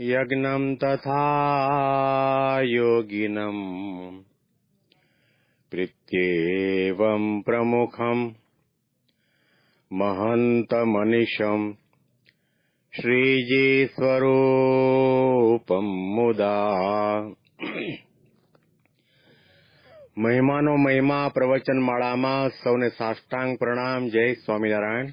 यज्ञम् तथा योगिनम् प्रीत्येवम् प्रमुखम् महन्तमनिशम् શ્રીજી મુદા મહિમાનો મહિમા પ્રવચન માળામાં સૌને સાષ્ટાંગ પ્રણામ જય સ્વામિનારાયણ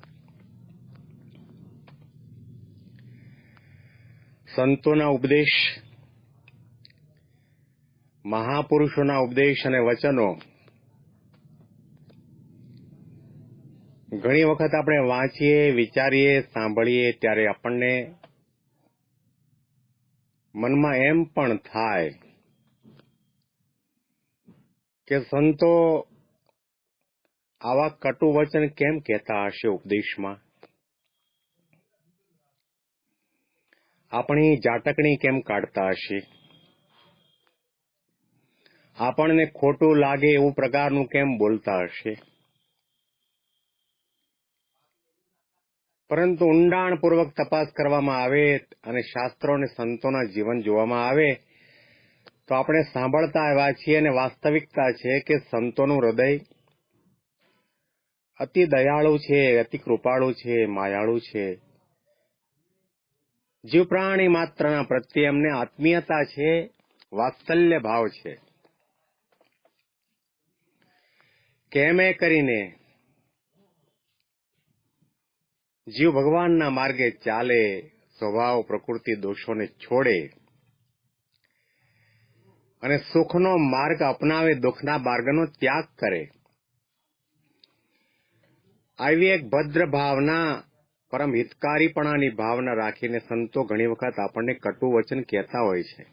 સંતોના ઉપદેશ, મહાપુરુષોના ઉપદેશ અને વચનો. ઘણી વખત આપણે વાંચીએ, વિચારીએ, સાંભળીએ, ત્યારે આપણને મનમાં એમ પણ થાય કે સંતો આવા કટુ વચન કેમ કહેતા હશે ઉપદેશમાં? આપણી જાટકણી કેમ કાઢતા હશે? આપણને ખોટું લાગે એવું પ્રકારનું કેમ બોલતા હશે? પરંતુ ઊંડાણપૂર્વક તપાસ કરવામાં આવે અને શાસ્ત્રો અને સંતોના જીવન જોવામાં આવે, તો આપણે સાંભળતા આવ્યા છીએ અને વાસ્તવિકતા છે કે સંતોનું હૃદય અતિ દયાળુ છે, અતિ કૃપાળુ છે, માયાળુ છે. જીવ પ્રાણી માત્રના પ્રત્યે એમને આત્મીયતા છે વાત્સલ્ય ભાવ છે. કેમે કરીને જીવ ભગવાનના માર્ગે ચાલે, સ્વભાવ, પ્રકૃતિ, દોષોને છોડે અને સુખનો માર્ગ અપનાવે, દુઃખના માર્ગનો ત્યાગ કરે. આવી એક ભદ્ર ભાવના પરમ હિતકારીપણાની ભાવના રાખીને સંતો ઘણી વખત આપણને કટુ વચન કહેતા હોય છે.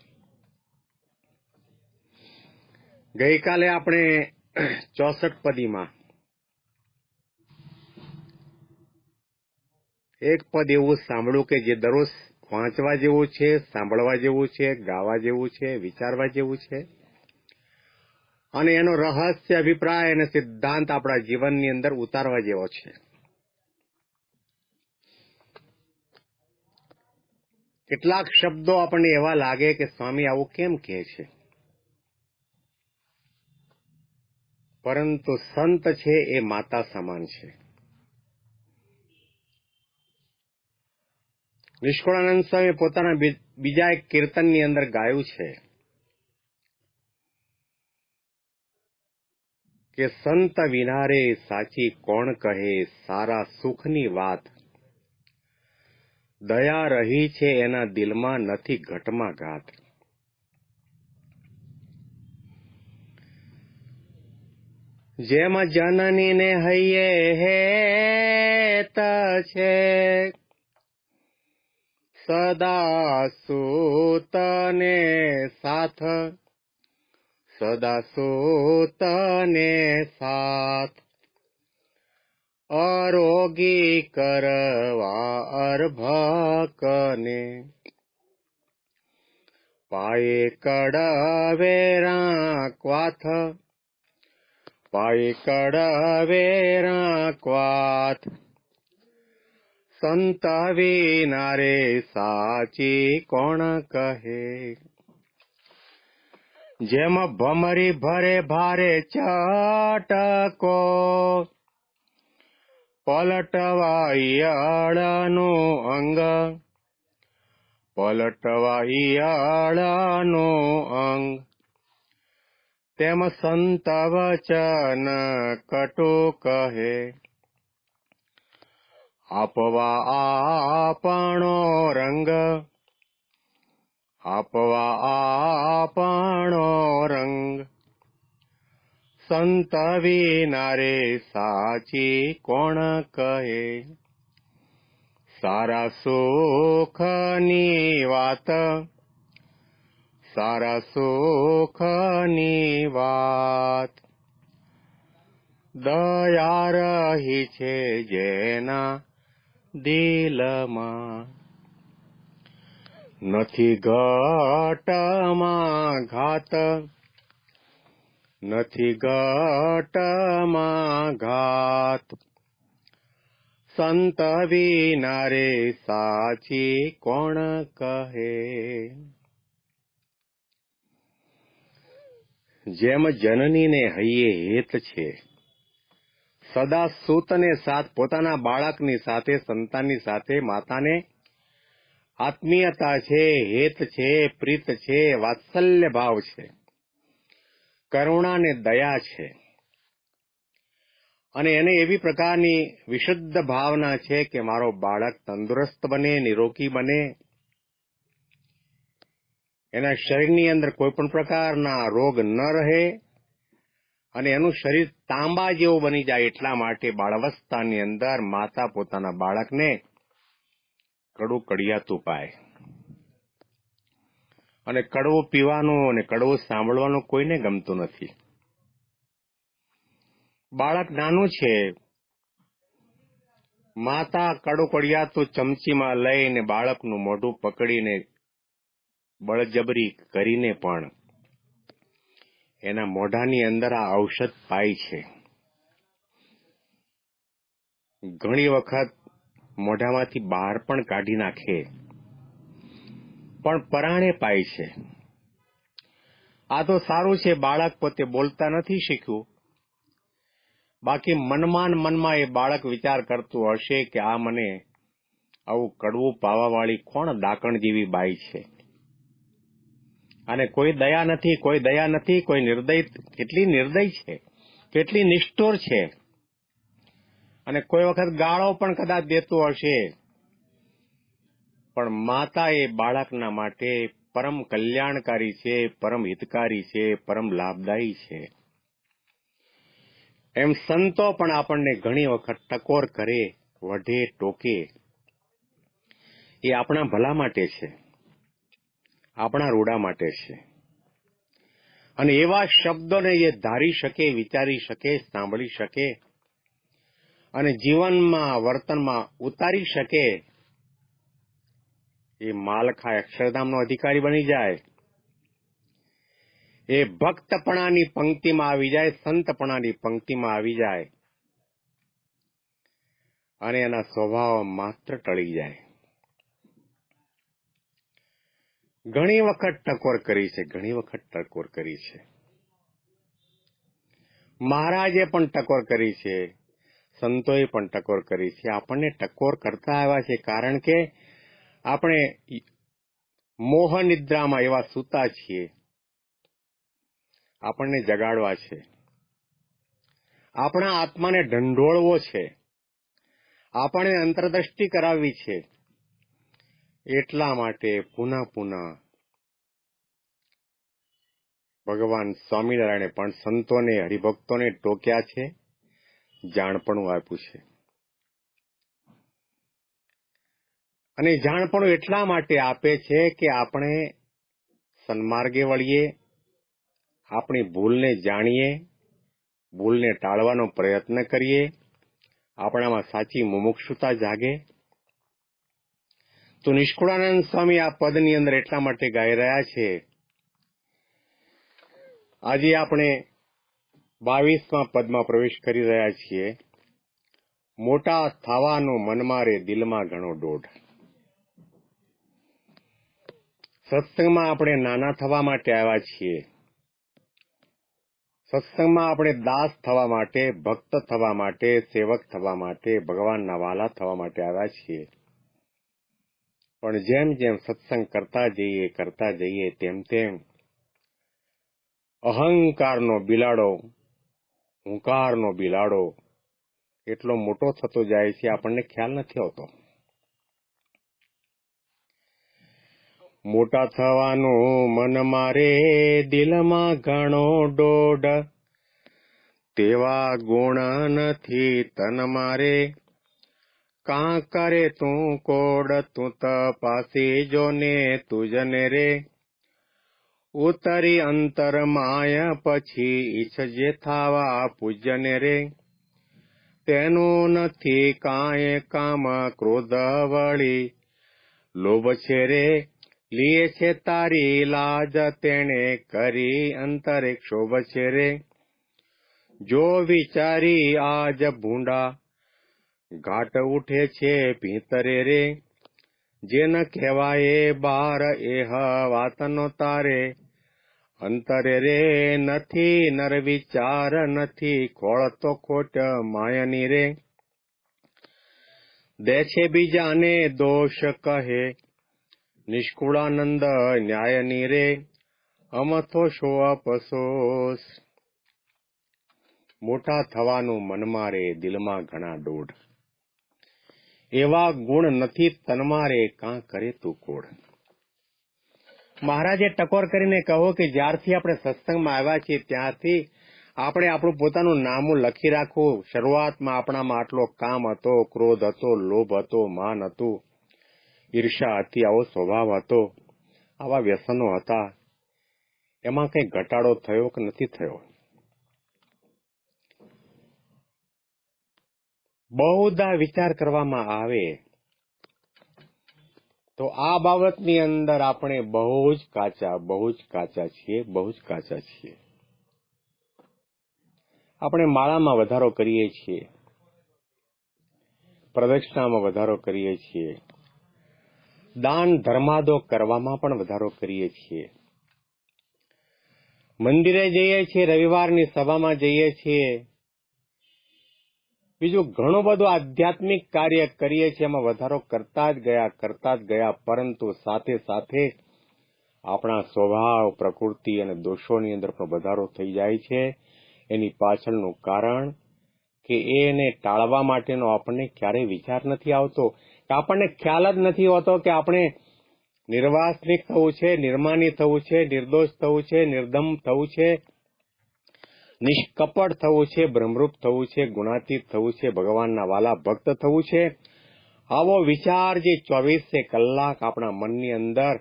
ગઈકાલે આપણે ચોસઠ પદીમાં એક પદ એવું સાંભળ્યું કે જે દરરોજ વાંચવા જેવું છે, સાંભળવા જેવું છે, ગાવા જેવું છે, વિચારવા જેવું છે. અને એનો રહસ્ય, અભિપ્રાય અને સિદ્ધાંત આપણા જીવનની અંદર ઉતારવા જેવો છે. કેટલાક શબ્દો આપણને એવા લાગે કે સ્વામી આવું કેમ કહે છે? પરંતુ સંત છે એ માતા સમાન છે. નિષ્કુળાનંદ સ્વામી પોતાના બીજા એક કીર્તનની અંદર ગાયું છે કે સંત વિનારે સાચી કોણ કહે, સારા સુખની વાત દયા રહી છે એના દિલમાં નથી ઘટમાં ઘાત. જેમ જનનીને હૈયે હેત છે, સદા સૂતને સાથ, સદા સૂતને સાથ. અરોગી કરવા અર્ભકને પાયે કડવે ક્વાથ પાયે કડવે ક્વાથ સંત વિનારે સાચી કોણ કહે જેમ ભમરી ભરે ભારે ચટકો પલટવા ઈયળનું અંગ પલટવા ઈયળનું અંગ તેમ સંત વચન કટો કહે આપવા આપણો રંગ આપવા આપણો રંગ સંત વિનારે સાચી કોણ કહે? સારા સુખની વાત, સારા સુખની વાત. દયા રહી છે જેના દિલમાં. નથી ઘટમાં ઘાત નથી ઘટમાં ઘાત. સંત વિના રે સાચી કોણ કહે? જેમ જનનીને હૈયે હેત છે, સદા સૂતને સાથ પોતાના બાળકની સાથે, સંતાનની સાથે, માતાને આત્મીયતા છે, હેત છે, પ્રીત છે, વાત્સલ્ય ભાવ છે. કરુણા ને દયા છે. અને એને એવી પ્રકારની વિશુદ્ધ ભાવના છે કે મારો બાળક તંદુરસ્ત બને, નિરોગી બને. એના શરીરની અંદર કોઈ પણ પ્રકારના રોગ ન રહે અને એનું શરીર તાંબા જેવું બની જાય એટલા માટે બાળવસ્થાની અંદર માતા પોતાના બાળકને કડું કડિયાતું પાય અને કડવો પીવાનો અને કડવો સાંભળવાનું કોઈને ગમતું નથી. બાળક નાનું છે. માતા કડું કડિયાતું ચમચીમાં લઈને બાળકનું મોઢું પકડીને બળજબરી કરીને પણ એના મોઢાની અંદર આ ઔષધ પાય છે. ઘણી વખત મોઢામાંથી બહાર પણ કાઢી નાખે. પણ પરાણે પાય છે. આ તો સારું છે, બાળક પોતે બોલતા નથી શીખ્યું. બાકી મનમાં મનમાં એ બાળક વિચાર કરતું હશે કે આ મને આવું કડવું પાવાવાળી કોણ દાકણ જેવી બાઈ છે? અને કોઈ દયા નથી, કોઈ દયા નથી, કોઈ નિર્દય, કેટલી નિર્દય છે? કેટલી નિષ્ઠુર છે? અને કોઈ વખત ગાળો પણ કદાચ દેતું હશે. પણ માતા એ બાળકના માટે પરમ કલ્યાણકારી છે, પરમ હિતકારી છે, પરમ લાભદાયી છે. એમ સંતો પણ આપણને ઘણી વખત ટકોર કરે, વઢે, ટોકે. એ આપણા ભલા માટે છે. આપણા રૂડા માટે છે. અને એવા શબ્દોને એ ધારી શકે, વિચારી શકે, સાંભળી શકે. અને જીવનમાં, વર્તનમાં ઉતારી શકે એ માલખા અક્ષરધામનો અધિકારી બની જાય. એ ભક્તપણાની પંક્તિમાં આવી જાય, સંતપણાની પંક્તિમાં આવી જાય. અને એના સ્વભાવ માત્ર ટળી જાય. ઘણી વખત ટકોર કરી છે, ઘણી વખત ટકોર કરી છે. મહારાજે પણ ટકોર કરી છે, સંતોએ પણ ટકોર કરી છે. આપણને ટકોર કરતા આવ્યા છે કારણ કે આપણે મોહ નિદ્રામાં એવા સૂતા છીએ. આપણને જગાડવા છે. આપણા આત્માને ઢંઢોળવો છે. આપણે અંતરદ્રષ્ટિ કરાવવી છે. એટલા માટે પુનઃ પુનઃ ભગવાન સ્વામિનારાયણે પણ સંતોને, હરિભક્તોને ટોક્યા છે જાણપણું આપ્યું છે. અને જાણપણું એટલા માટે આપે છે કે આપણે સન્માર્ગે વળીએ, આપણી ભૂલને જાણીએ, ભૂલને ટાળવાનો પ્રયત્ન કરીએ, આપણામાં સાચી મુમુક્ષુતા જાગે. તો નિષ્કુળાનંદ સ્વામી આ પદની અંદર એટલા માટે ગાઈ રહ્યા છે. આજે આપણે બાવીસમાં પદમાં પ્રવેશ કરી રહ્યા છીએ. મોટા થવાનો મનમાં રે દિલમાં ઘણો દોઢ. સત્સંગમાં આપણે નાના થવા માટે આવ્યા છીએ. સત્સંગમાં આપણે દાસ થવા માટે, ભક્ત થવા માટે, સેવક થવા માટે, ભગવાનના વાલા થવા માટે આવ્યા છીએ. પણ જેમ જેમ સત્સંગ કરતા જઈએ કરતા જઈએ, તેમ તેમ અહંકારનો બિલાડો, હુંકારનો બિલાડો એટલો મોટો થતો જાય છે, આપણને ખ્યાલ નથી આવતો. મોટા થવાનું મન મારે દિલમાં ઘણો ડોડ. તેવા ગુણ નથી તન મારે. કાં કરે તું કોડ, તું તપાસી જો ને તુજને રે. ઉતરી અંતર માય પછી ઈચ્છજે થાવા પૂજને રે. તેનું નથી કાંઈ કામ ક્રોધ વળી લોભ છે રે. લીએ છે તારી લાજ, તેણે કરી અંતરે ક્ષોભ છે રે જો વિચારી આજ ભૂંડા, ઘાટ ઉઠે છે ભીતરે રે. જેન કહેવાય બાર એહ વાતનો તારે. અંતરે રે નથી નર વિચાર નથી ખોળતો ખોટ માયની રે. દે છે બીજાને દોષ કહે નિષ્કુળાનંદ ન્યાયની રે અમથો શો અપસોસ મોટા થવાનું મનમાં રે દિલમાં ઘણા દોઢ. એવા ગુણ નથી તનમાં રે કાં કરે તું કોડ મહારાજે ટકોર કરીને કહો કે જ્યારથી આપણે સત્સંગમાં આવ્યા છીએ ત્યારથી આપણે આપણું પોતાનું નામું લખી રાખવું. શરૂઆતમાં આપણામાં આટલો કામ હતો, ક્રોધ હતો, લોભ હતો, માન હતું. ઈર્ષા હતી, આવો સ્વભાવ હતો, આવા વ્યસનો હતા. એમાં કઈ ઘટાડો થયો કે નથી થયો? બહુધા વિચાર કરવામાં આવે તો આ બાબતની અંદર આપણે બહુ જ કાચા, બહુ જ કાચા છીએ, બહુ જ કાચા છીએ. આપણે માળામાં વધારો કરીએ છીએ, પ્રદક્ષિણામાં વધારો કરીએ છીએ. દાન ધર્માદો કરવામાં પણ વધારો કરીએ છીએ. મંદિરે જઈએ છીએ, રવિવારની સભામાં જઈએ છીએ. બીજું ઘણું બધું આધ્યાત્મિક કાર્ય કરીએ છીએ, એમાં વધારો કરતા જ ગયા, કરતા જ ગયા, પરંતુ સાથે સાથે આપણા સ્વભાવ, પ્રકૃતિ અને દોષોની અંદર પણ વધારો થઈ જાય છે. એની પાછળનું કારણ કે એને ટાળવા માટેનો આપણને ક્યારેય વિચાર નથી આવતો. આપણને ખ્યાલ જ નથી હોતો કે આપણે નિર્વાસનિક થવું છે, નિર્માની થવું છે, નિર્દોષ થવું છે, નિર્દમ થવું છે, નિષ્કપટ થવું છે, બ્રહ્મરૂપ થવું છે, ગુણાતીત થવું છે, ભગવાનના વાલા ભક્ત થવું છે. આવો વિચાર જે ચોવીસે કલાક આપણા મનની અંદર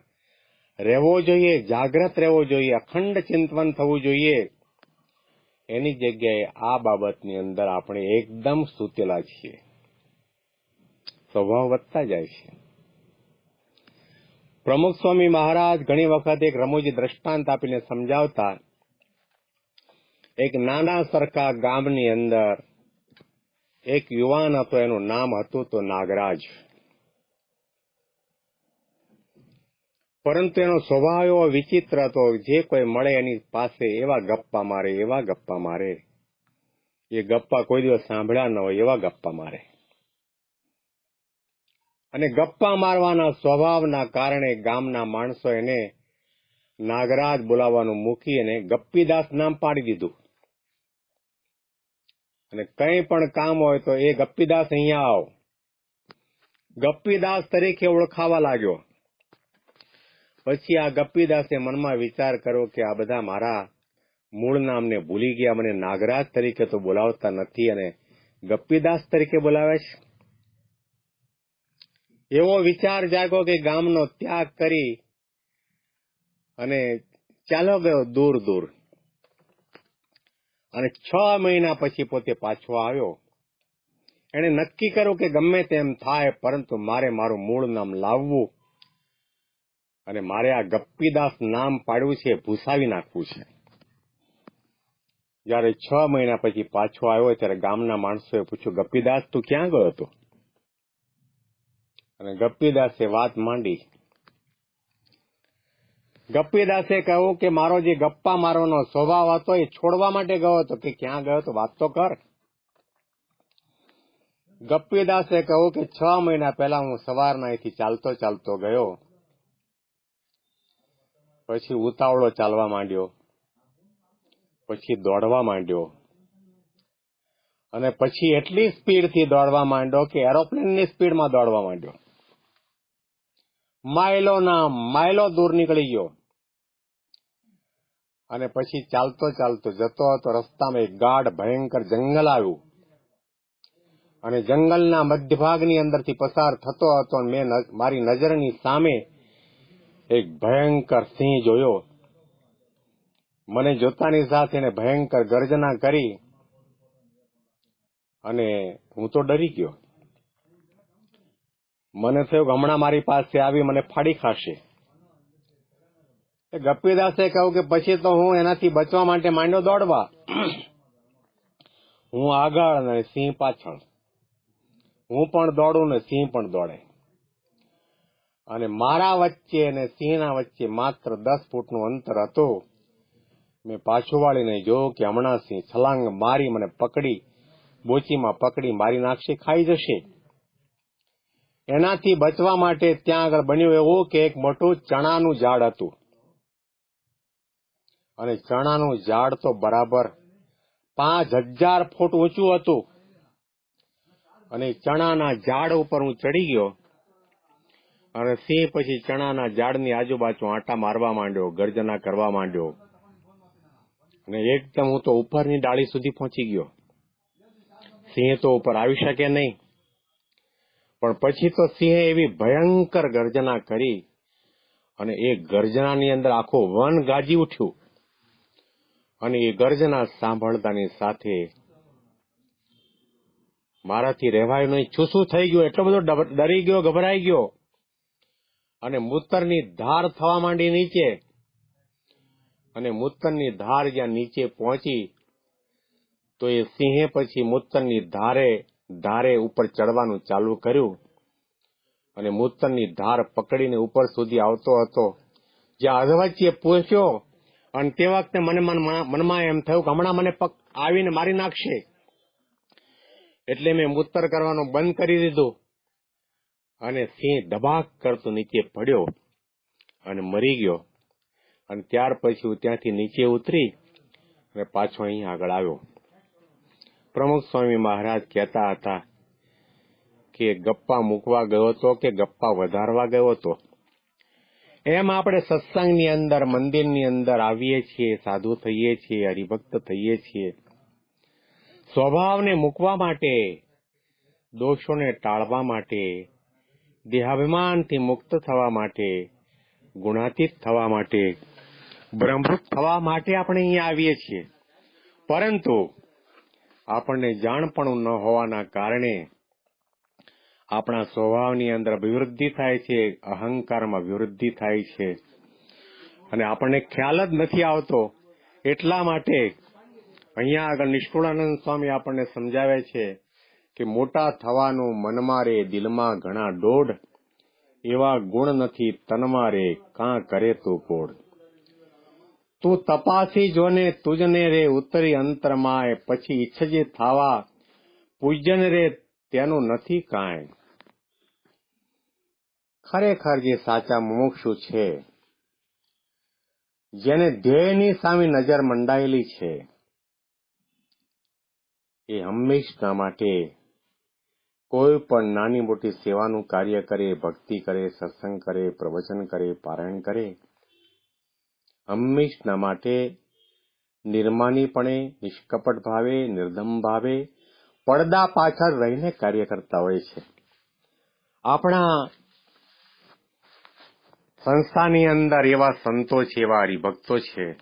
રહેવો જોઈએ, જાગ્રત રહેવો જોઈએ, અખંડ ચિંતન થવું જોઈએ. એની જગ્યાએ આ બાબતની અંદર આપણે એકદમ સૂતેલા છીએ. સ્વભાવ વધતા જાય છે. પ્રમુખ સ્વામી મહારાજ ઘણી વખત એક રમૂજી દ્રષ્ટાંત આપીને સમજાવતા, એક નાના સરખા ગામની અંદર એક યુવાન હતો, એનું નામ હતું તો નાગરાજ. પરંતુ એનો સ્વભાવ એવો વિચિત્ર હતો, જે કોઈ મળે એની પાસે, એવા ગપ્પા મારે, એવા ગપ્પા મારે. એ ગપ્પા કોઈ દિવસ સાંભળ્યા ન હોય, એવા ગપ્પા મારે. અને ગપ્પા મારવાના સ્વભાવના કારણે ગામના માણસો એને નાગરાજ બોલાવવાનું મૂકી અને ગપ્પીદાસ નામ પાડી દીધું. અને કંઈ પણ કામ હોય તો એ ગપ્પીદાસ અહીંયા આવ. ગપ્પીદાસ તરીકે ઓળખાવા લાગ્યો. પછી આ ગપ્પીદાસે મનમાં વિચાર કર્યો કે આ બધા મારા મૂળ નામને ભૂલી ગયા. મને નાગરાજ તરીકે તો બોલાવતા નથી અને ગપ્પીદાસ તરીકે બોલાવે છે. એવો વિચાર જાગ્યો કે ગામનો ત્યાગ કરી અને ચાલો ગયો દૂર દૂર. અને છ મહિના પછી પોતે પાછો આવ્યો. એને નક્કી કર્યું કે ગમે તેમ થાય, પરંતુ મારે મારું મૂળ નામ લાવવું અને મારે આ ગપ્પીદાસ નામ પાડવું છે, ભૂસાવી નાખવું છે. જયારે છ મહિના પછી પાછો આવ્યો, ત્યારે ગામના માણસોએ પૂછ્યું, ગપ્પીદાસ, તું ક્યાં ગયો હતો? અને ગપ્પીદાસે વાત માંડી. ગપ્પીદાસે કહ્યું કે મારો જે ગપ્પા મારવાનો સ્વભાવ હતો એ છોડવા માટે ગયો હતો. કે ક્યાં ગયો તો વાત તો કર. ગપ્પીદાસે કહ્યું કે છ મહિના પહેલા હું સવારના અહીંથી ચાલતો ચાલતો ગયો. પછી ઉતાવળો ચાલવા માંડ્યો. પછી દોડવા માંડ્યો. અને પછી એટલી સ્પીડથી દોડવા માંડ્યો કે એરોપ્લેનની સ્પીડમાં દોડવા માંડ્યો. માઇલોના માઇલો દૂર નીકળી ગયો. અને પછી ચાલતો ચાલતો જતો હતો રસ્તામાં એક ગાઢ, ભયંકર જંગલ આવ્યું. અને જંગલના મધ્યભાગની અંદરથી પસાર થતો હતો મેં મારી નજરની સામે એક ભયંકર સિંહ જોયો. મને જોતાની સાથે એને ભયંકર ગર્જના કરી અને હું તો ડરી ગયો. મને થયું હમણાં મારી પાસે આવી મને ફાડી ખાશે. ગપ્પીદાસે કહ્યું કે પછી તો હું એનાથી બચવા માટે માંડ્યો દોડવા. હું આગળ અને સિંહ પાછળ. હું પણ દોડું ને સિંહ પણ દોડે. અને મારા વચ્ચે અને સિંહના વચ્ચે માત્ર દસ ફૂટનું અંતર હતું. મેં પાછું વાળીને જોયું કે હમણાં સિંહ છલાંગ મારી મને પકડી, બોચીમાં પકડી મારી નાખશે, ખાઈ જશે. એનાથી બચવા માટે ત્યાં આગળ બન્યું એવું કે એક મોટું ચણાનું ઝાડ હતું. અને ચણાનું ઝાડ તો બરાબર પાંચ હજાર ફૂટ ઊંચું હતું. અને ચણાના ઝાડ ઉપર હું ચડી ગયો અને સિંહ પછી ચણાના ઝાડની આજુબાજુ આંટા મારવા માંડ્યો, ગર્જના કરવા માંડ્યો. અને એકદમ હું તો ઉપરની ડાળી સુધી પહોંચી ગયો. સિંહ તો ઉપર આવી શકે નહીં. પણ પછી તો સિંહે એવી ભયંકર ગર્જના કરી અને એ ગર્જનાની અંદર આખું વન ગાજી ઉઠ્યું. અને એ ગર્જના સાંભળતાની સાથે મારાથી રહેવાયું નહીં. શું થઈ ગયું. એટલો બધો ડરી ગયો, ગભરાઈ ગયો. અને મૂતરની ધાર થવા માંડી નીચે. અને મૂતરની ધાર જ્યાં નીચે પહોંચી, તો એ સિંહે પછી મૂતરની ધારે ધારે ઉપર ચડવાનું ચાલુ કર્યું અને મૂતરની ધાર પકડીને ઉપર સુધી આવતો હતો. જ્યાં અધવચ્ચે પૂછ્યો, અને તે વખતે મને મનમાં એમ થયું કે હમણાં મને પક, આવીને મારી નાખશે. એટલે મેં મૂતર કરવાનું બંધ કરી દીધું અને સિંહ ધબાક કરતો નીચે પડ્યો અને મરી ગયો. અને ત્યાર પછી હું ત્યાંથી નીચે ઉતરી અને પાછો અહીં આગળ આવ્યો. પ્રમુખ સ્વામી મહારાજ કહેતા હતા કે ગપ્પા મૂકવા ગયો હતો કે ગપ્પા વધારવા ગયો હતો એમ આપણે સત્સંગની અંદર, મંદિરની અંદર આવીએ છીએ, સાધુ થઈએ છીએ, હરિભક્ત થઈએ છીએ. સ્વભાવને મૂકવા માટે, દોષોને ટાળવા માટે, દેહાભિમાનથી મુક્ત થવા માટે, ગુણાતીત થવા માટે બ્રહ્મૃત થવા માટે આપણે અહીંયા આવીએ છીએ. પરંતુ આપણને જાણપણું ન હોવાના કારણે આપણા સ્વભાવની અંદર અભિવૃદ્ધિ થાય છે, અહંકારમાં વિવૃદ્ધિ થાય છે. અને આપણને ખ્યાલ જ નથી આવતો. એટલા માટે અહીંયા આગળ નિષ્કુળાનંદ સ્વામી આપણને સમજાવે છે કે મોટા થવાનું મનમાં રે દિલમાં ઘણા દોઢ, એવા ગુણ નથી તનમાં રે કાં કરે તો કોડ તું તપાસી જોને તુજને રે ઉતરી અંતરમાય, પછી ઈચ્છજે થાવા. પૂજન રે તેનું નથી કાંઈ. ખરેખર જે સાચા મુમુક્ષુ છે, જેને ધ્યેયની સામે નજર મંડાયેલી છે, એ હંમેશના માટે કોઈ પણ નાની મોટી સેવાનું કાર્ય કરે, ભક્તિ કરે, સત્સંગ કરે, પ્રવચન કરે, પારાયણ કરે હંમેશના માટે નિર્માનીપણે, નિષ્કપટ ભાવે, નિર્દમ ભાવે પડદા પાછળ રહીને કાર્ય કરતા હોય છે. આપણા સંસ્થાની અંદર એવા સંતો છે, એવા હરિભક્તો છે.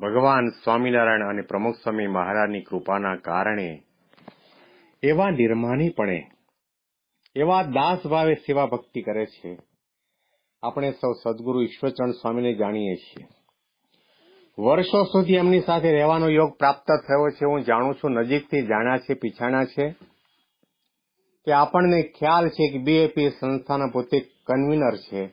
ભગવાન સ્વામિનારાયણ અને પ્રમુખ સ્વામી મહારાજની કૃપાના કારણે એવા નિર્માનીપણે, એવા દાસ ભાવે સેવા ભક્તિ કરે છે. આપણે સૌ સદગુરુ ઈશ્વરચંદ સ્વામીને જાણીએ છીએ. વર્ષો સુધી એમની સાથે રહેવાનો યોગ પ્રાપ્ત થયો છે. હું જાણું છું, નજીકથી જાણ્યા છે પીછાણા છે કે આપણને ખ્યાલ છે કે બીએપી સંસ્થાના પોતે કન્વીનર છે.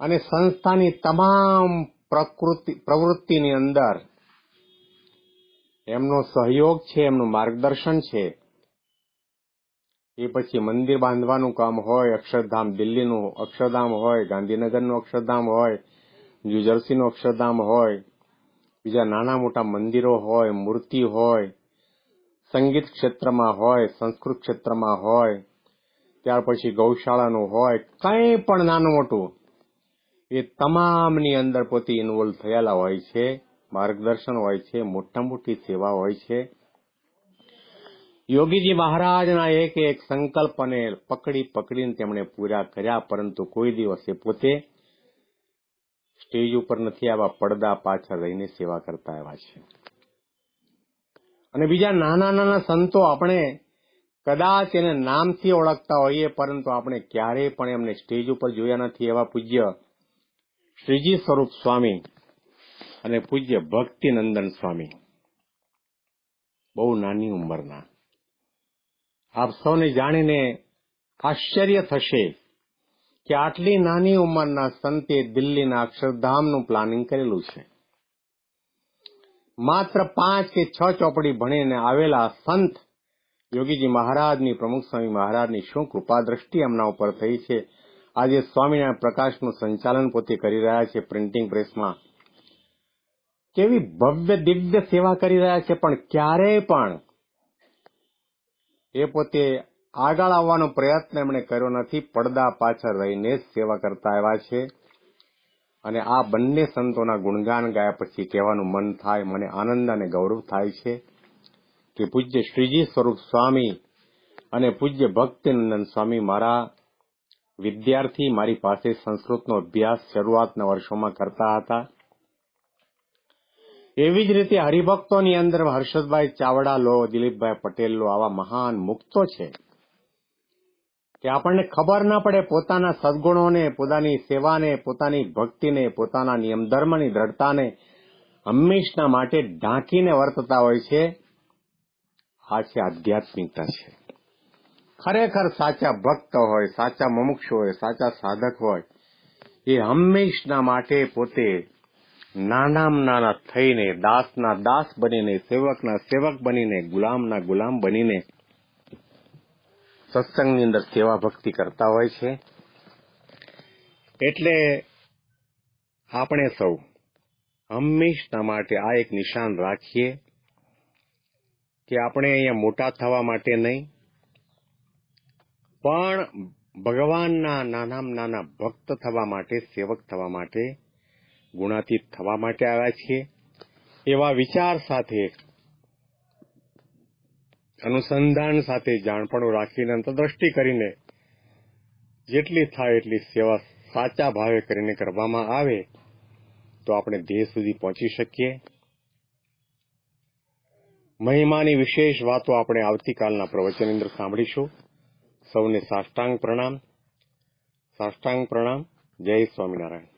અને સંસ્થાની તમામ પ્રકૃતિ, પ્રવૃત્તિની અંદર એમનો સહયોગ છે, એમનું માર્ગદર્શન છે. એ પછી મંદિર બાંધવાનું કામ હોય, અક્ષરધામ દિલ્હીનું અક્ષરધામ હોય, ગાંધીનગરનું અક્ષરધામ હોય ન્યૂજર્સીનું અક્ષરધામ હોય, બીજા નાના મોટા મંદિરો હોય, મૂર્તિ હોય, સંગીત ક્ષેત્રમાં હોય, સંસ્કૃત ક્ષેત્રમાં હોય, ત્યાર પછી ગૌશાળાનું હોય, કંઈ પણ નાનું મોટું, એ તમામની અંદર પોતે ઇન્વોલ્વ થયેલા હોય છે, માર્ગદર્શન હોય છે, મોટા મોટી સેવા હોય છે. યોગીજી મહારાજના એક એક સંકલ્પને પકડી પકડીને તેમણે પૂરા કર્યા, પરંતુ કોઈ દિવસે પોતે સ્ટેજ ઉપર નથી આવા પડદા પાછળ રહીને સેવા કરતા આવ્યા છે. અને બીજા નાના નાના સંતો આપણે કદાચ એને નામથી ઓળખતા હોઈએ, પરંતુ આપણે ક્યારેય પણ એમને સ્ટેજ ઉપર જોયા નથી એવા પૂજ્ય શ્રીજી સ્વરૂપ સ્વામી અને પૂજ્ય ભક્તિનંદન સ્વામી. બહુ નાની ઉંમરના. આપ સૌને જાણીને આશ્ચર્ય થશે કે આટલી નાની ઉંમરના સંતે દિલ્હીના અક્ષરધામનું પ્લાનિંગ કરેલું છે. માત્ર પાંચ કે છ ચોપડી ભણીને આવેલા સંત યોગીજી મહારાજની, પ્રમુખ સ્વામી મહારાજની શું કૃપા દ્રષ્ટિ એમના ઉપર થઈ છે? આજે સ્વામિનારાયણ પ્રકાશનું સંચાલન પોતે કરી રહ્યા છે પ્રિન્ટિંગ પ્રેસમાં. કેવી ભવ્ય દિવ્ય સેવા કરી રહ્યા છે, પણ ક્યારેય પણ એ પોતે આગળ આવવાનો પ્રયત્ન એમણે કર્યો નથી, પડદા પાછળ રહીને જ સેવા કરતા આવ્યા છે. અને આ બંને સંતોના ગુણગાન ગાયા પછી કહેવાનું મન થાય, મને આનંદ અને ગૌરવ થાય છે કે પૂજ્ય શ્રીજી સ્વરૂપ સ્વામી અને પૂજ્ય ભક્તિનંદન સ્વામી મારા વિદ્યાર્થી, મારી પાસે સંસ્કૃતનો અભ્યાસ શરૂઆતના વર્ષોમાં કરતા હતા. એવી જ રીતે હરિભક્તોની અંદર હર્ષદભાઈ ચાવડા લો, દિલીપભાઈ પટેલ લો, આવા મહાન મુક્તો છે. કે આપણને ખબર ના પડે પોતાના સદગુણોને, પોતાની સેવાને, પોતાની ભક્તિને, પોતાના નિયમ ધર્મની દ્રઢતાને હંમેશના માટે ઢાંકીને વર્તતા હોય છે. આ છે આધ્યાત્મિકતા છે. ખરેખર સાચા ભક્ત હોય, સાચા મુમુક્ષ હોય, સાચા સાધક હોય, એ હંમેશના માટે પોતે નાનામાં નાના થઈને, દાસના દાસ બનીને, સેવકના સેવક બનીને, ગુલામના ગુલામ બનીને સત્સંગની અંદર સેવા ભક્તિ કરતા હોય છે. એટલે આપણે સૌ હંમેશના માટે આ એક નિશાન રાખીએ કે આપણે અહીંયા મોટા થવા માટે નહીં, પણ ભગવાનના નાનામાં નાના ભક્ત થવા માટે, સેવક થવા માટે ગુણાતીત થવા માટે આવ્યા છીએ. એવા વિચાર સાથે, અનુસંધાન સાથે જાણપણું રાખીને અંતરદ્રષ્ટિ કરીને, જેટલી થાય એટલી સેવા સાચા ભાવે કરીને કરવામાં આવે, તો આપણે ધ્યેય સુધી પહોંચી શકીએ. મહિમાની વિશેષ વાતો આપણે આવતીકાલના પ્રવચન અંદર સાંભળીશું. સૌને સાષ્ટાંગ પ્રણામ. સાષ્ટાંગ પ્રણામ. જય સ્વામિનારાયણ.